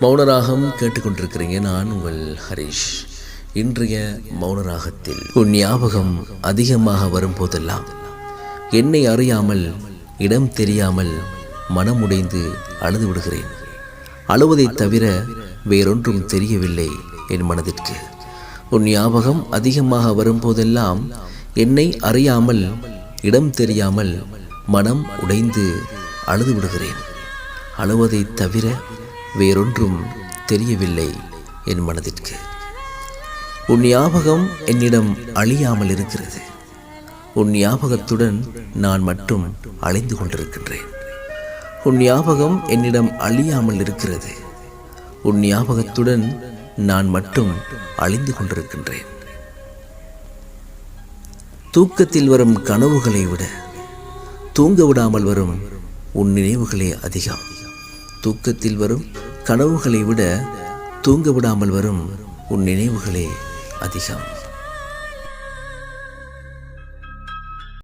மௌனராகம் கேட்டுக்கொண்டிருக்கிறீங்க. நான் உங்கள் ஹரிஷ். இன்றைய மௌனராகத்தில் உன் ஞாபகம் அதிகமாக வரும்போதெல்லாம் என்னை அறியாமல் இடம் தெரியாமல் மனமுடைந்து அழுது விடுகிறேன். அழுவதைத் தவிர வேறொன்றும் தெரியவில்லை என் மனதிற்கு. உன் ஞாபகம் அதிகமாக வரும்போதெல்லாம் என்னை அறியாமல் இடம் தெரியாமல் மனம் உடைந்து அழுது விடுகிறேன் அழுவதைத் தவிர வேறொன்றும் தெரியவில்லை என் மனதிற்கு. உன் ஞாபகம் என்னிடம் அழியாமல் இருக்கிறது. உன் ஞாபகத்துடன் நான் மட்டும் அழிந்து கொண்டிருக்கின்றேன். உன் ஞாபகம் என்னிடம் அழியாமல் இருக்கிறது. உன் ஞாபகத்துடன் நான் மட்டும் அழிந்து கொண்டிருக்கின்றேன். தூக்கத்தில் வரும் கனவுகளை விட தூங்க விடாமல் வரும் உன் நினைவுகளே அதிகம். தூக்கத்தில் வரும் கனவுகளை விட தூங்க விடாமல் வரும் உன் நினைவுகளே அதிகம்.